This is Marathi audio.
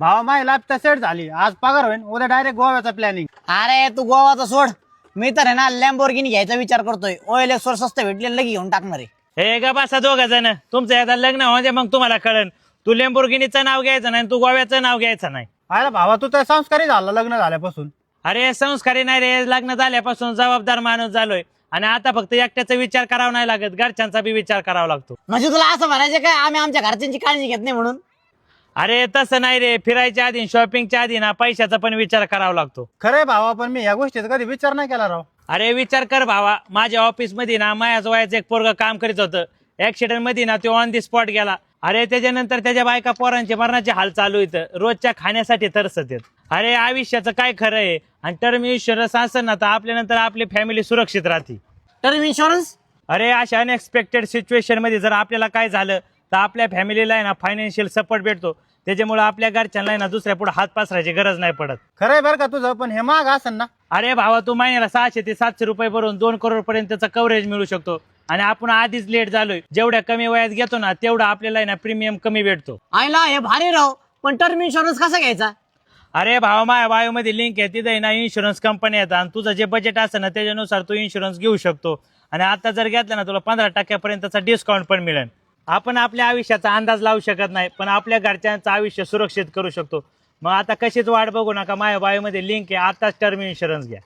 भावा माय लाईफ तर सेट झाली. आज पगार होईल उद्या डायरेक्ट गोव्याचा प्लॅनिंग अरे तू गोवाचा सोड. मी तर आहे ना लॅम्बोर्गिनी घ्यायचा विचार करतोय. ओएल एक्स वर स्वस्त भेटले लगी घेऊन टाकणार आहे. हे गा बसा दोघ जण तुमचं एकदा लग्न होते मग तुम्हाला कळन. तू लेंबुर्गिनीचं नाव घ्यायचं नाही तू गोव्याचं नाव घ्यायचं नाही. अरे भावा तू तर संस्कारी झाला लग्न झाल्यापासून. अरे संस्कारी नाही रे. लग्न झाल्यापासून जबाबदार माणूस झालोय. आणि आता फक्त एकट्याचा विचार करावा नाही लागत घरच्यांचा बी विचार करावा लागतो. म्हणजे तुला असं म्हणायचं काय आम्ही आमच्या घरच्यांची काळजी घेत नाही म्हणून? अरे तसं नाही रे. फिरायच्या आधी शॉपिंगच्या आधी ना पैशाचा पण विचार करावा लागतो. खरंय भावा पण मी या गोष्टीचा कधी विचार नाही केला राव. अरे विचार कर भावा. माझ्या ऑफिसमध्ये ना माझ्याच वयाचं एक पोरग काम करीत होतं. ऍक्सिडेंटमध्ये ना तो ऑन दी स्पॉट गेला. अरे त्याच्यानंतर त्याच्या बायका पोरांचे मरणाचे हाल चालू इथं. रोजच्या खाण्यासाठी तरसत आहेत अरे आयुष्याचं काय खरं आहे? आणि टर्म इन्शुरन्स असेल ना तर आपल्यानंतर आपली फॅमिली सुरक्षित राहते. टर्म इन्शुरन्स अरे अशा अनएक्सपेक्टेड सिच्युएशनमध्ये जर आपल्याला काय झालं तर आपल्या फॅमिलीला आहे ना फायनान्शियल सपोर्ट भेटतो. त्याच्यामुळे आपल्या घरच्यांना आहे ना दुसऱ्या पुढे हात पसरायची गरज नाही पडत. खरंय बरं का तुझं पण हे माग असेल ना. अरे भावा तू महिन्याला सहाशे ते सातशे रुपये भरून दोन करोड पर्यंतचा कव्हरेज मिळू शकतो. आणि आपण आधीच लेट झालोय. जेवढ्या कमी वयात घेतो ना तेवढा आपल्याला आहे ना प्रीमियम कमी भेटतो. आयला हे भारी राव पण टर्म इन्शुरन्स कसा घ्यायचा? अरे भावा माया बायोमध्ये लिंक आहे तिथे ना इन्शुरन्स कंपनी येतात. आणि तुझं जे बजेट असेल ना त्याच्यानुसार तू इन्शुरन्स घेऊ शकतो. आणि आता जर घेतला ना तुला पंधरा टक्क्यापर्यंतचा डिस्काउंट पण मिळेल. आपण आपल्या आयुष्याचा अंदाज लावू शकत नाही पण आपल्या घरच्यांचं आयुष्य सुरक्षित करू शकतो. मग आता कशीच वाट बघू नका माझ्या बायोमध्ये लिंक आहे आताच टर्म इन्शुरन्स घ्या.